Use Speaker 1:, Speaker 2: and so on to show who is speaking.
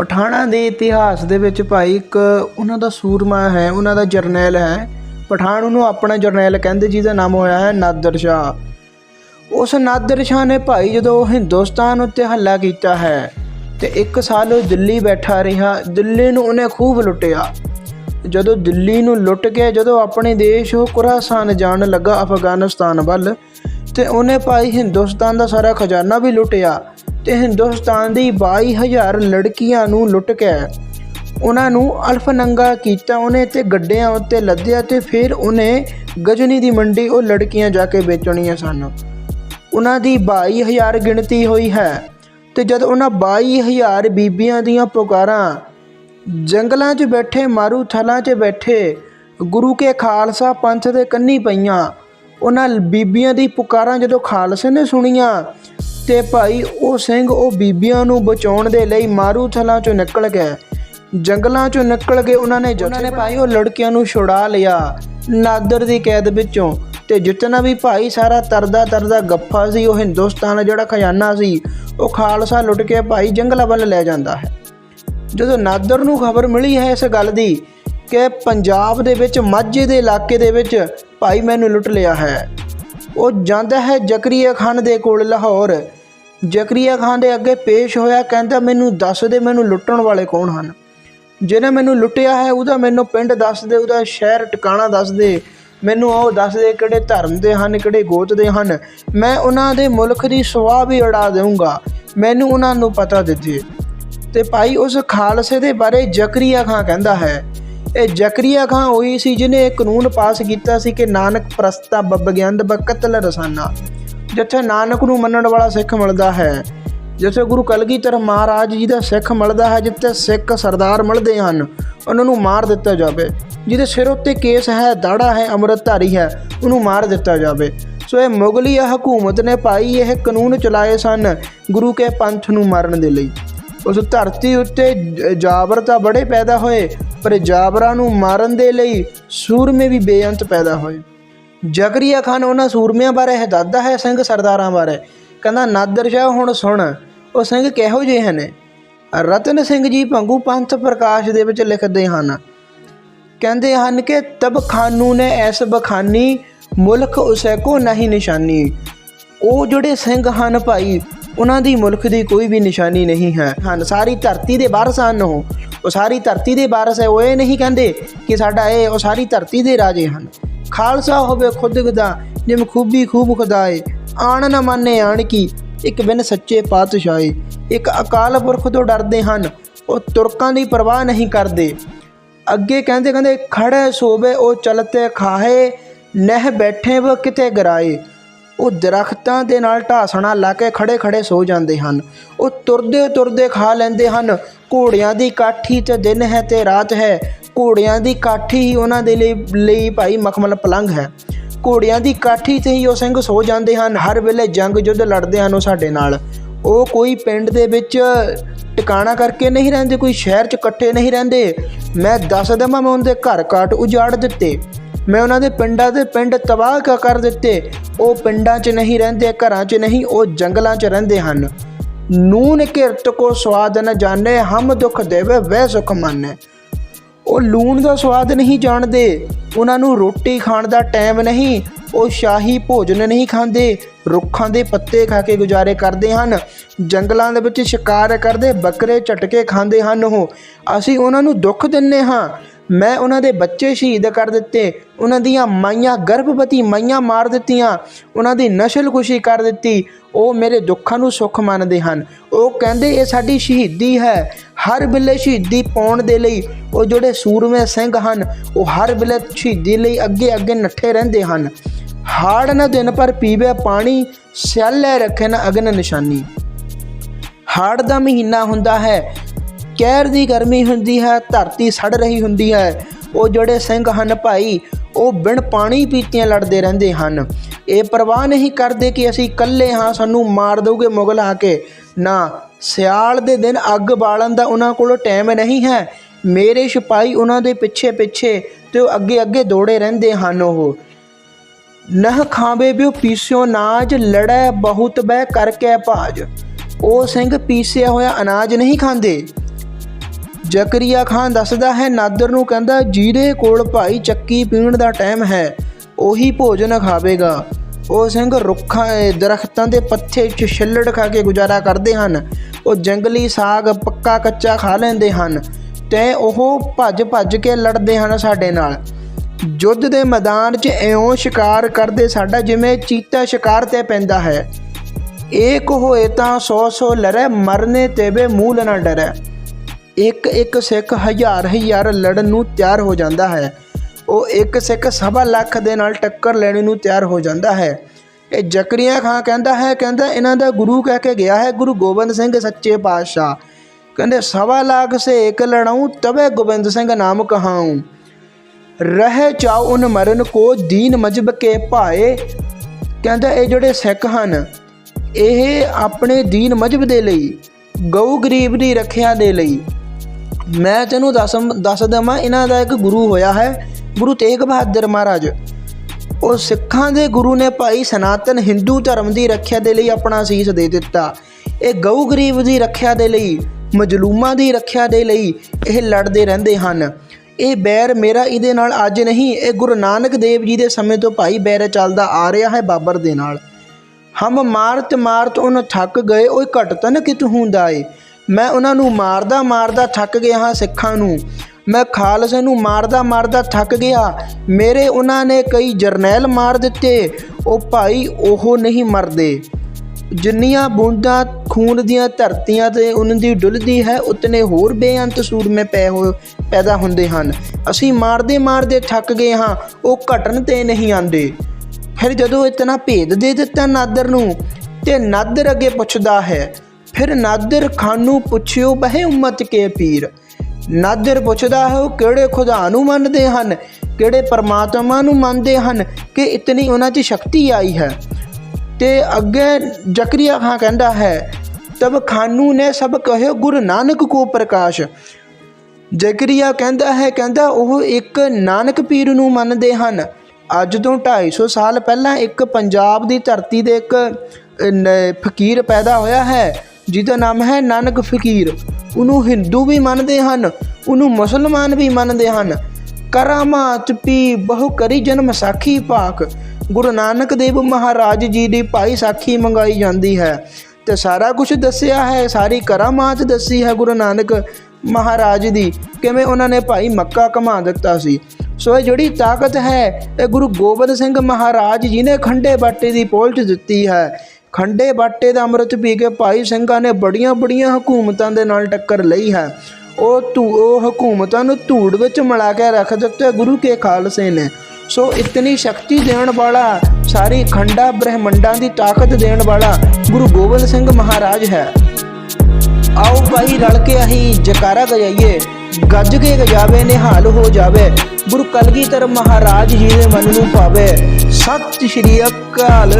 Speaker 1: ਪਠਾਣਾ ਦੇ ਇਤਿਹਾਸ ਦੇ ਵਿੱਚ ਭਾਈ ਇੱਕ ਉਹਨਾਂ ਦਾ ਸੂਰਮਾ ਹੈ, ਉਹਨਾਂ ਦਾ ਜਰਨੈਲ ਹੈ। ਪਠਾਨ ਉਹਨੂੰ ਆਪਣਾ ਜਰਨੈਲ ਕਹਿੰਦੇ, ਜਿਹਦਾ ਨਾਮ ਹੋਇਆ ਹੈ ਨਾਦਰ ਸ਼ਾਹ। ਉਸ ਨਾਦਰ ਸ਼ਾਹ ਨੇ ਭਾਈ ਜਦੋਂ ਹਿੰਦੁਸਤਾਨ ਉੱਤੇ ਹੱਲਾ ਕੀਤਾ ਹੈ ਤੇ ਇੱਕ ਸਾਲ ਉਹ ਦਿੱਲੀ ਬੈਠਾ ਰਿਹਾ, ਦਿੱਲੀ ਨੂੰ ਉਹਨੇ ਖੂਬ ਲੁੱਟਿਆ। ਜਦੋਂ ਦਿੱਲੀ ਨੂੰ ਲੁੱਟ ਕੇ, ਜਦੋਂ ਆਪਣੇ ਦੇਸ਼ ਉਹ ਖੁਰਾਸਾਨ ਜਾਣ ਲੱਗਾ ਅਫਗਾਨਿਸਤਾਨ ਵੱਲ, ਤੇ ਉਹਨੇ ਭਾਈ ਹਿੰਦੁਸਤਾਨ ਦਾ ਸਾਰਾ ਖਜ਼ਾਨਾ ਵੀ ਲੁੱਟਿਆ। ਤੇ ਹਿੰਦੁਸਤਾਨ ਦੀ 22000 ਲੜਕੀਆਂ ਨੂੰ ਲੁੱਟ ਕੇ ਉਹਨਾਂ ਨੂੰ ਅਲਫ ਨੰਗਾ ਕੀਤਾ, ਉਹਨੇ ਤੇ ਗੱਡਿਆਂ ਉੱਤੇ ਲੱਦਿਆ ਤੇ ਫਿਰ ਉਹਨੇ ਗਜਨੀ ਦੀ ਮੰਡੀ ਉਹ ਲੜਕੀਆਂ ਜਾ ਕੇ ਵੇਚਣੀਆਂ ਸਨ। ਉਹਨਾਂ ਦੀ 22000 ਗਿਣਤੀ ਹੋਈ ਹੈ ਤੇ ਜਦ ਉਹਨਾਂ 22000 ਬੀਬੀਆਂ ਦੀਆਂ ਪੁਕਾਰਾਂ, ਜੰਗਲਾਂ 'ਚ ਬੈਠੇ ਮਾਰੂ ਥਲਾਂ 'ਚ ਬੈਠੇ, ਗੁਰੂ ਕੇ ਖਾਲਸਾ ਪੰਥ ਦੇ ਕੰਨੀ ਪਈਆਂ, ਉਹਨਾਂ ਬੀਬੀਆਂ ਦੀ ਪੁਕਾਰਾਂ ਜਦੋਂ ਖਾਲਸੇ ਨੇ ਸੁਣੀਆਂ ਤੇ ਭਾਈ ਉਹ ਸਿੰਘ ਉਹ ਬੀਬੀਆਂ ਨੂੰ ਬਚਾਉਣ ਦੇ ਲਈ ਮਾਰੂ ਥਲਾਂ 'ਚੋਂ ਨਿਕਲ ਗਏ। ਜੰਗਲਾਂ 'ਚੋਂ ਨਿਕਲ ਕੇ ਉਹਨਾਂ ਨੇ ਉਹਨਾਂ ਨੇ ਭਾਈ ਉਹ ਲੜਕੀਆਂ ਨੂੰ ਛੁਡਾ ਲਿਆ। ਨਾਦਰ ਦੀ ਕੈਦ ਵਿੱਚੋਂ। ਤੇ ਜਿਤਨਾ ਵੀ ਭਾਈ ਸਾਰਾ ਤਰਦਾ ਤਰਦਾ ਗੱਫਾ ਸੀ ਉਹ ਹਿੰਦੁਸਤਾਨ ਦਾ ਜਿਹੜਾ ਖਜ਼ਾਨਾ ਸੀ ਉਹ ਖਾਲਸਾ ਲੁੱਟ ਕੇ ਭਾਈ ਜੰਗਲਾਂ ਵੱਲ ਲੈ ਜਾਂਦਾ ਹੈ। ਜਦੋਂ ਨਾਦਰ ਨੂੰ ਖਬਰ ਮਿਲੀ ਹੈ ਇਸ ਗੱਲ ਦੀ ਕਿ ਪੰਜਾਬ ਦੇ ਵਿੱਚ ਮਾਝੇ ਦੇ ਇਲਾਕੇ ਦੇ ਵਿੱਚ ਭਾਈ ਮੈਨੂੰ ਲੁੱਟ ਲਿਆ ਹੈ। ਉਹ ਜਾਂਦਾ ਹੈ ਜ਼ਕਰੀਆ ਖਾਨ ਦੇ ਕੋਲ ਲਾਹੌਰ। ਜ਼ਕਰੀਆ ਖਾਨ ਦੇ ਅੱਗੇ ਪੇਸ਼ ਹੋਇਆ ਕਹਿੰਦਾ, ਮੈਨੂੰ ਦੱਸ ਦੇ, ਮੈਨੂੰ ਲੁੱਟਣ ਵਾਲੇ ਕੌਣ ਹਨ? ਜਿਹਨੇ ਮੈਨੂੰ ਲੁੱਟਿਆ ਹੈ, ਉਹਦਾ ਮੈਨੂੰ ਪਿੰਡ ਦੱਸ ਦੇ, ਉਹਦਾ ਸ਼ਹਿਰ, ਟਿਕਾਣਾ ਦੱਸ ਦੇ। ਮੈਨੂੰ ਉਹ ਦੱਸ ਦੇ ਕਿਹੜੇ ਧਰਮ ਦੇ ਹਨ, ਕਿਹੜੇ ਗੋਤ ਦੇ ਹਨ। ਮੈਂ ਉਹਨਾਂ ਦੇ ਮੁਲਕ ਦੀ ਸਵਾਹ ਵੀ ਉਡਾ ਦੇਵਾਂਗਾ ਮੈਨੂੰ ਉਹਨਾਂ ਨੂੰ ਪਤਾ ਦਿੱਤੇ ਤੇ ਭਾਈ ਉਸ ਖਾਲਸੇ ਦੇ ਬਾਰੇ ਜ਼ਕਰੀਆ ਖਾਂ ਕਹਿੰਦਾ ਹੈ, ਇਹ ਜ਼ਕਰੀਆ ਖਾਂ ਉਹੀ ਸੀ ਜਿਹਨੇ ਇਹ ਕਾਨੂੰਨ ਪਾਸ ਕੀਤਾ ਸੀ ਕਿ ਨਾਨਕ ਪ੍ਰਸਤਾ ਬਬਗਿਆੰਦ ਕਤਲ ਰਸਾਨਾ। ਜਿੱਥੇ ਨਾਨਕ ਨੂੰ ਮੰਨਣ ਵਾਲਾ ਸਿੱਖ ਮਿਲਦਾ ਹੈ, ਜਿੱਥੇ ਗੁਰੂ ਕਲਗੀਧਰ ਮਹਾਰਾਜ ਜੀ ਦਾ ਸਿੱਖ ਮਿਲਦਾ ਹੈ, ਜਿੱਥੇ ਸਿੱਖ ਸਰਦਾਰ ਮਿਲਦੇ ਹਨ, ਉਹਨਾਂ ਨੂੰ ਮਾਰ ਦਿੱਤਾ ਜਾਵੇ। ਜਿਹਦੇ ਸਿਰ ਉੱਤੇ ਕੇਸ ਹੈ, ਦਾੜਾ ਹੈ, ਅੰਮ੍ਰਿਤਧਾਰੀ ਹੈ, ਉਹਨੂੰ ਮਾਰ ਦਿੱਤਾ ਜਾਵੇ। ਸੋ ਇਹ ਮੁਗਲੀਆ ਹਕੂਮਤ ਨੇ ਪਾਈ ਇਹ ਕਾਨੂੰਨ ਚਲਾਏ ਸਨ ਗੁਰੂ ਕੇ ਪੰਥ ਨੂੰ ਮਾਰਨ ਦੇ ਲਈ। ਉਸ ਧਰਤੀ ਉੱਤੇ ਜਾਬਰ ਤਾਂ ਬੜੇ ਪੈਦਾ ਹੋਏ, ਪਰ ਜਾਬਰਾਂ ਨੂੰ ਮਾਰਨ ਦੇ ਲਈ ਸੂਰਮੇ ਵੀ ਬੇਅੰਤ ਪੈਦਾ ਹੋਏ। ਜ਼ਕਰੀਆ ਖਾਨ ਉਹਨਾਂ ਸੂਰਮਿਆਂ ਬਾਰੇ ਇਹ ਦੱਸਦਾ ਹੈ ਸਿੰਘ ਸਰਦਾਰਾਂ ਬਾਰੇ। ਕਹਿੰਦਾ, ਨਾਦਰ ਸ਼ਾਹ ਹੁਣ ਸੁਣ, ਉਹ ਸਿੰਘ ਕਿਹੋ ਜਿਹੇ ਹਨ? ਰਤਨ ਸਿੰਘ ਜੀ ਭੰਗੂ ਪੰਥ ਪ੍ਰਕਾਸ਼ ਦੇ ਵਿੱਚ ਲਿਖਦੇ ਹਨ, ਕਹਿੰਦੇ ਹਨ ਕਿ ਤਬ ਖਾਨੂ ਨੇ ਐਸ ਬਖਾਨੀ ਮੁਲਕ ਉਸੇ ਕੋ ਨਹੀਂ ਨਿਸ਼ਾਨੀ। ਉਹ ਜਿਹੜੇ ਸਿੰਘ ਹਨ ਭਾਈ, ਉਹਨਾਂ ਦੀ ਮੁਲਕ ਦੀ ਕੋਈ ਵੀ ਨਿਸ਼ਾਨੀ ਨਹੀਂ ਹੈ। ਹਨ, ਸਾਰੀ ਧਰਤੀ ਦੇ ਵਾਰਸ ਹਨ ਉਹ। ਉਹ ਸਾਰੀ ਧਰਤੀ ਦੇ ਵਾਰਸ ਹੈ, ਉਹ ਇਹ ਨਹੀਂ ਕਹਿੰਦੇ ਕਿ ਸਾਡਾ ਇਹ, ਉਹ ਸਾਰੀ ਧਰਤੀ ਦੇ ਰਾਜੇ ਹਨ। ਖਾਲਸਾ ਹੋਵੇ ਖੁਦ ਖੁਦਾ ਜਿਮ ਖੂਬੀ ਖੂਬ ਖੁਦਾਏ। ਆਣ ਨਾ ਮੰਨੇ ਆਣ ਕੀ ਇੱਕ ਬਿਨ ਸੱਚੇ ਪਾਤਸ਼ਾਹੀ। ਇੱਕ ਅਕਾਲ ਪੁਰਖ ਤੋਂ ਡਰਦੇ ਹਨ, ਉਹ ਤੁਰਕਾਂ ਦੀ ਪਰਵਾਹ ਨਹੀਂ ਕਰਦੇ। ਅੱਗੇ ਕਹਿੰਦੇ ਕਹਿੰਦੇ ਖੜੇ ਸੋਵੇ ਉਹ ਚਲਤੇ ਖਾਹੇ, ਨਹਿ ਬੈਠੇ ਵ ਕਿਤੇ ਗਰਾਏ। ਉਹ ਦਰਖਤਾਂ ਦੇ ਨਾਲ ਢਾਸਣਾ ਲਾ ਕੇ ਖੜੇ ਖੜੇ ਸੋ ਜਾਂਦੇ ਹਨ। ਉਹ ਤੁਰਦੇ ਤੁਰਦੇ ਖਾ ਲੈਂਦੇ ਹਨ। ਘੋੜਿਆਂ ਦੀ ਕਾਠੀ ਤੇ ਦਿਨ ਹੈ ਤੇ ਰਾਤ ਹੈ। ਘੋੜਿਆਂ ਦੀ ਕਾਠੀ ਹੀ ਉਹਨਾਂ ਦੇ ਲਈ ਲਈ ਭਾਈ ਮਖਮਲ ਪਲੰਘ ਹੈ। ਘੋੜਿਆਂ ਦੀ ਕਾਠੀ ਤੇ ਹੀ ਉਹ ਸਿੰਘ ਸੋ ਜਾਂਦੇ ਹਨ, ਹਰ ਵੇਲੇ ਜੰਗ ਯੁੱਧ ਲੜਦੇ ਹਨ ਉਹ ਸਾਡੇ ਨਾਲ। ਉਹ ਕੋਈ ਪਿੰਡ ਦੇ ਵਿੱਚ ਟਿਕਾਣਾ ਕਰਕੇ ਨਹੀਂ ਰਹਿੰਦੇ, ਕੋਈ ਸ਼ਹਿਰ 'ਚ ਇਕੱਠੇ ਨਹੀਂ ਰਹਿੰਦੇ। ਮੈਂ ਦੱਸ ਦਵਾਂ, ਮੈਂ ਉਹਦੇ ਘਰ ਕਾਟ ਉਜਾੜ ਦਿੱਤੇ। ਮੈਂ ਉਹਨਾਂ ਦੇ ਪਿੰਡਾਂ ਦੇ ਪਿੰਡ ਤਬਾਹ ਕਰ ਦਿੱਤੇ। ਉਹ ਪਿੰਡਾਂ 'ਚ ਨਹੀਂ ਰਹਿੰਦੇ, ਘਰਾਂ 'ਚ ਨਹੀਂ, ਉਹ ਜੰਗਲਾਂ 'ਚ ਰਹਿੰਦੇ ਹਨ। ਨੂਨ ਕਿਰਤ ਕੋ ਸਵਾਦ ਨ ਜਾਣੇ, ਹਮ ਦੁਖ ਦੇਵੇ ਵੈ ਸੁਖ ਮਾਨੇ। ਉਹ ਲੂਣ ਦਾ ਸਵਾਦ ਨਹੀਂ ਜਾਣਦੇ। ਉਹਨਾਂ ਨੂੰ ਰੋਟੀ ਖਾਣ ਦਾ ਟਾਈਮ ਨਹੀਂ, ਉਹ ਸ਼ਾਹੀ ਭੋਜਨ ਨਹੀਂ ਖਾਂਦੇ। ਰੁੱਖਾਂ ਦੇ ਪੱਤੇ ਖਾ ਕੇ ਗੁਜ਼ਾਰੇ ਕਰਦੇ ਹਨ। ਜੰਗਲਾਂ ਦੇ ਵਿੱਚ ਸ਼ਿਕਾਰ ਕਰਦੇ ਬੱਕਰੇ ਝਟਕੇ ਖਾਂਦੇ ਹਨ ਉਹ। ਅਸੀਂ ਉਹਨਾਂ ਨੂੰ ਦੁੱਖ ਦਿੰਨੇ ਹਾਂ। ਮੈਂ ਉਹਨਾਂ ਦੇ ਬੱਚੇ ਸ਼ਹੀਦ ਕਰ ਦਿੱਤੇ, ਉਹਨਾਂ ਦੀਆਂ ਮਾਈਆਂ ਗਰਭਵਤੀ ਮਾਈਆਂ ਮਾਰ ਦਿੱਤੀਆਂ, ਉਹਨਾਂ ਦੀ ਨਸ਼ਲ ਖੁਸ਼ੀ ਕਰ ਦਿੱਤੀ। ਉਹ ਮੇਰੇ ਦੁੱਖਾਂ ਨੂੰ ਸੁੱਖ ਮੰਨਦੇ ਹਨ। ਉਹ ਕਹਿੰਦੇ, ਇਹ ਸਾਡੀ ਸ਼ਹੀਦੀ ਹੈ। ਹਰ ਵੇਲੇ ਸ਼ਹੀਦੀ ਪਾਉਣ ਦੇ ਲਈ ਉਹ ਜਿਹੜੇ ਸੂਰਮੇ ਸਿੰਘ ਹਨ, ਉਹ ਹਰ ਵੇਲੇ ਸ਼ਹੀਦੀ ਲਈ ਅੱਗੇ ਅੱਗੇ ਨੱਠੇ ਰਹਿੰਦੇ ਹਨ। ਹਾੜ ਨਾ ਦਿਨ ਪਰ ਪੀਵੇ ਪਾਣੀ, ਸਿਆਲੇ ਰੱਖੇ ਨਾ ਅਗਨ ਨਿਸ਼ਾਨੀ। ਹਾੜ ਦਾ ਮਹੀਨਾ ਹੁੰਦਾ ਹੈ। ਕਹਿਰ ਦੀ ਗਰਮੀ ਹੁੰਦੀ ਹੈ, ਧਰਤੀ ਸੜ ਰਹੀ ਹੁੰਦੀ ਹੈ। ਉਹ ਜਿਹੜੇ ਸਿੰਘ ਹਨ ਭਾਈ, ਉਹ ਬਿਨ ਪਾਣੀ ਪੀਤਿਆਂ ਲੜਦੇ ਰਹਿੰਦੇ ਹਨ। ਇਹ ਪਰਵਾਹ ਨਹੀਂ ਕਰਦੇ ਕਿ ਅਸੀਂ ਇਕੱਲੇ ਹਾਂ, ਸਾਨੂੰ ਮਾਰ ਦੋਗੇ ਮੁਗਲ ਆ ਕੇ। ਨਾ, ਸਿਆਲ ਦੇ ਦਿਨ ਅੱਗ ਬਾਲਣ ਦਾ ਉਹਨਾਂ ਕੋਲ ਟਾਈਮ ਨਹੀਂ ਹੈ। ਮੇਰੇ ਸਿਪਾਹੀ ਉਹਨਾਂ ਦੇ ਪਿੱਛੇ ਪਿੱਛੇ ਤੇ ਉਹ ਅੱਗੇ ਅੱਗੇ ਦੌੜੇ ਰਹਿੰਦੇ ਹਨ ਉਹ। ਨਹ ਖਾਵੇ ਬਿਓ ਪੀਸਿਓ ਨਾਜ, ਲੜੈ ਬਹੁਤ ਬਹਿ ਕਰਕੇ ਭਾਜ। ਉਹ ਸਿੰਘ ਪੀਸਿਆ ਹੋਇਆ ਅਨਾਜ ਨਹੀਂ ਖਾਂਦੇ। ਜ਼ਕਰੀਆ ਖਾਨ ਦੱਸਦਾ ਹੈ, ਨਾਦਰ ਨੂੰ ਕਹਿੰਦਾ, ਜਿਹਦੇ ਕੋਲ ਭਾਈ ਚੱਕੀ ਪੀਣ ਦਾ ਟਾਈਮ ਹੈ, ਉਹੀ ਭੋਜਨ ਖਾਵੇਗਾ। ਉਹ ਸਿੰਘ ਰੁੱਖਾਂ ਦਰਖਤਾਂ ਦੇ ਪੱਤੇ 'ਚ ਛਿੱਲੜ ਖਾ ਕੇ ਗੁਜ਼ਾਰਾ ਕਰਦੇ ਹਨ। ਉਹ ਜੰਗਲੀ ਸਾਗ ਪੱਕਾ ਕੱਚਾ ਖਾ ਲੈਂਦੇ ਹਨ ਤੇ ਉਹ ਭੱਜ ਭੱਜ ਕੇ ਲੜਦੇ ਹਨ ਸਾਡੇ ਨਾਲ। ਯੁੱਧ ਦੇ ਮੈਦਾਨ 'ਚ ਇਉਂ ਸ਼ਿਕਾਰ ਕਰਦੇ ਸਾਡਾ ਜਿਵੇਂ ਚੀਤਾ ਸ਼ਿਕਾਰ ਤੇ ਪੈਂਦਾ ਹੈ। ਏਕ ਹੋਏ ਤਾਂ ਸੌ ਸੌ ਲੜੈ ਮਰਨੇ ਤੇ ਵੇ ਮੂਲ ਨਾ ਡਰੈ। ਇੱਕ ਇੱਕ ਸਿੱਖ ਹਜ਼ਾਰ ਹਜ਼ਾਰ ਲੜਨ ਨੂੰ ਤਿਆਰ ਹੋ ਜਾਂਦਾ ਹੈ। ਉਹ ਇੱਕ ਸਿੱਖ ਸਵਾ ਲੱਖ ਦੇ ਨਾਲ ਟੱਕਰ ਲੈਣ ਨੂੰ ਤਿਆਰ ਹੋ ਜਾਂਦਾ ਹੈ। ਇਹ ਜ਼ਕਰੀਆ ਖਾਂ ਕਹਿੰਦਾ ਹੈ, ਕਹਿੰਦਾ ਇਹਨਾਂ ਦਾ ਗੁਰੂ ਕਹਿ ਕੇ ਗਿਆ ਹੈ, ਗੁਰੂ ਗੋਬਿੰਦ ਸਿੰਘ ਸੱਚੇ ਪਾਤਸ਼ਾਹ। ਕਹਿੰਦੇ, ਸਵਾ ਲੱਖ ਸੇ ਇੱਕ ਲੜਾऊं ਤਵੇ ਗੋਬਿੰਦ ਸਿੰਘ ਨਾਮ ਕਹਾऊं ਰਹਿ ਚਾਉ ਉਨ ਮਰਨ ਕੋ ਦੀਨ ਮਜਬ ਕੇ ਭਾਏ। ਕਹਿੰਦਾ, ਇਹ ਜਿਹੜੇ ਸਿੱਖ ਹਨ, ਇਹ ਆਪਣੇ ਦੀਨ ਮਜਬ ਦੇ ਲਈ ਗਊ ਗਰੀਬ ਦੀ ਰੱਖਿਆ ਦੇ ਲਈ। ਮੈਂ ਤੈਨੂੰ ਦੱਸ ਦੱਸ ਦੇਵਾਂ, ਇਹਨਾਂ ਦਾ ਇੱਕ ਗੁਰੂ ਹੋਇਆ ਹੈ, ਗੁਰੂ ਤੇਗ ਬਹਾਦਰ ਮਹਾਰਾਜ। ਉਹ ਸਿੱਖਾਂ ਦੇ ਗੁਰੂ ਨੇ ਭਾਈ ਸਨਾਤਨ ਹਿੰਦੂ ਧਰਮ ਦੀ ਰੱਖਿਆ ਦੇ ਲਈ ਆਪਣਾ ਸੀਸ ਦੇ ਦਿੱਤਾ। ਇਹ ਗਊ ਗਰੀਬ ਦੀ ਰੱਖਿਆ ਦੇ ਲਈ, ਮਜਲੂਮਾਂ ਦੀ ਰੱਖਿਆ ਦੇ ਲਈ ਇਹ ਲੜਦੇ ਰਹਿੰਦੇ ਹਨ। ਇਹ ਬੈਰ ਮੇਰਾ ਇਹਦੇ ਨਾਲ ਅੱਜ ਨਹੀਂ, ਇਹ ਗੁਰੂ ਨਾਨਕ ਦੇਵ ਜੀ ਦੇ ਸਮੇਂ ਤੋਂ ਭਾਈ ਬੈਰ ਚੱਲਦਾ ਆ ਰਿਹਾ ਹੈ ਬਾਬਰ ਦੇ ਨਾਲ। ਹਮ ਮਾਰਤ ਮਾਰਤ ਉਹਨ ਥੱਕ ਗਏ, ਓਏ ਘਟਤਨ ਕਿਤ ਹੁੰਦਾ ਏ। ਮੈਂ ਉਹਨਾਂ ਨੂੰ ਮਾਰਦਾ ਮਾਰਦਾ ਥੱਕ ਗਿਆ ਹਾਂ ਸਿੱਖਾਂ ਨੂੰ। ਮੈਂ ਖਾਲਸੇ ਨੂੰ ਮਾਰਦਾ ਮਾਰਦਾ ਥੱਕ ਗਿਆ। ਮੇਰੇ ਉਹਨਾਂ ਨੇ ਕਈ ਜਰਨੈਲ ਮਾਰ ਦਿੱਤੇ। ਉਹ ਭਾਈ ਉਹ ਨਹੀਂ ਮਰਦੇ। ਜਿੰਨੀਆਂ ਬੂੰਦਾਂ ਖੂਨ ਦੀਆਂ ਧਰਤੀਆਂ ਤੇ ਉਹਨਾਂ ਦੀ ਡੁੱਲਦੀ ਹੈ, ਉਤਨੇ ਹੋਰ ਬੇਅੰਤ ਸੂਰਮੇ ਪੈ ਹੋ, ਪੈਦਾ ਹੁੰਦੇ ਹਨ। ਅਸੀਂ ਮਾਰਦੇ ਮਾਰਦੇ ਥੱਕ ਗਏ ਹਾਂ, ਉਹ ਘਟਣ ਤੇ ਨਹੀਂ ਆਂਦੇ ਫਿਰ ਜਦੋਂ ਇਤਨਾ ਭੇਦ ਦੇ ਦਿੱਤਾ ਨਾਦਰ ਨੂੰ ਤੇ ਨਾਦਰ ਅੱਗੇ ਪੁੱਛਦਾ ਹੈ, ਫਿਰ ਨਾਦਰ ਖਾਨ ਨੂੰ ਪੁੱਛਿਓ ਬਹਿ ਉਮਤ ਕੇ ਪੀਰ। ਨਾਦਰ ਪੁੱਛਦਾ ਹੈ, ਉਹ ਕਿਹੜੇ ਖੁਦਾ ਨੂੰ ਮੰਨਦੇ ਹਨ, ਕਿਹੜੇ ਪਰਮਾਤਮਾ ਨੂੰ ਮੰਨਦੇ ਹਨ ਕਿ ਇਤਨੀ ਉਹਨਾਂ 'ਚ ਸ਼ਕਤੀ ਆਈ ਹੈ। ਤੇ ਅੱਗੇ ਜ਼ਕਰੀਆ ਖਾਂ ਕਹਿੰਦਾ ਹੈ, ਤਬ ਖਾਨੂ ਨੇ ਸਭ ਕਹਿਓ ਗੁਰੂ ਨਾਨਕ ਕੋ ਪ੍ਰਕਾਸ਼। ਜ਼ਕਰੀਆ ਕਹਿੰਦਾ ਹੈ, ਕਹਿੰਦਾ ਉਹ ਇੱਕ ਨਾਨਕ ਪੀਰ ਨੂੰ ਮੰਨਦੇ ਹਨ। ਅੱਜ ਤੋਂ 250 ਸਾਲ ਪਹਿਲਾਂ ਇੱਕ ਪੰਜਾਬ ਦੀ ਧਰਤੀ ਦੇ ਇੱਕ ਫਕੀਰ ਪੈਦਾ ਹੋਇਆ ਹੈ, ਜਿਹਦਾ ਨਾਮ ਹੈ ਨਾਨਕ ਫਕੀਰ। ਉਹਨੂੰ ਹਿੰਦੂ ਵੀ ਮੰਨਦੇ ਹਨ, ਉਹਨੂੰ ਮੁਸਲਮਾਨ ਵੀ ਮੰਨਦੇ ਹਨ। ਕਰਾਮਾਤ ਪੀ ਬਹੁ ਕਰੀ ਜਨਮ ਸਾਖੀ ਪਾਕ ਗੁਰੂ ਨਾਨਕ ਦੇਵ ਮਹਾਰਾਜ ਜੀ ਦੀ ਭਾਈ ਸਾਖੀ ਮੰਗਾਈ ਜਾਂਦੀ ਹੈ। ਤੇ ਸਾਰਾ ਕੁਝ ਦੱਸਿਆ ਹੈ, ਸਾਰੀ ਕਰਾਮਾਤ ਦੱਸੀ ਹੈ ਗੁਰੂ ਨਾਨਕ ਮਹਾਰਾਜ ਦੀ। ਕਿਵੇਂ ਉਹਨਾਂ ਨੇ ਭਾਈ ਮੱਕਾ ਕਮਾ ਦਿੱਤਾ ਸੀ? ਸੋ ਇਹ ਜਿਹੜੀ ਤਾਕਤ ਹੈ, ਇਹ ਗੁਰੂ ਗੋਬਿੰਦ ਸਿੰਘ ਮਹਾਰਾਜ ਜੀ ਨੇ ਖੰਡੇ ਬਾਟੇ ਦੀ ਪਹੁੰਚ ਦਿੱਤੀ ਹੈ। ਖੰਡੇ ਬਾਟੇ ਦਾ ਅੰਮ੍ਰਿਤ ਪੀ ਕੇ ਭਾਈ ਸਿੰਘਾਂ ਨੇ ਬੜੀਆਂ ਬੜੀਆਂ ਹਕੂਮਤਾਂ ਦੇ ਨਾਲ ਟੱਕਰ ਲਈ ਹੈ। ਉਹ ਧੂ, ਉਹ ਹਕੂਮਤਾਂ ਨੂੰ ਧੂੜ ਵਿੱਚ ਮਿਲਾ ਕੇ ਰੱਖ ਦਿੱਤਾ ਗੁਰੂ ਕੇ ਖਾਲਸੇ ਨੇ। ਸੋ ਇਤਨੀ ਸ਼ਕਤੀ ਦੇਣ ਵਾਲਾ, ਸਾਰੀ ਖੰਡਾ ਬ੍ਰਹਿਮੰਡਾਂ ਦੀ ਤਾਕਤ ਦੇਣ ਵਾਲਾ ਗੁਰੂ ਗੋਬਿੰਦ ਸਿੰਘ ਮਹਾਰਾਜ ਹੈ। ਆਓ ਭਾਈ ਰਲ ਕੇ ਅਸੀਂ ਜਕਾਰਾ ਗਜਾਈਏ ਗੱਜ ਕੇ ਗਜਾਵੇ ਨਿਹਾਲ ਹੋ ਜਾਵੇ। ਗੁਰੂ ਕਲਗੀਧਰ ਮਹਾਰਾਜ ਜੀ ਦੇ ਮਨ ਨੂੰ ਪਾਵੇ ਸਤਿ ਸ਼੍ਰੀ ਅਕਾਲ।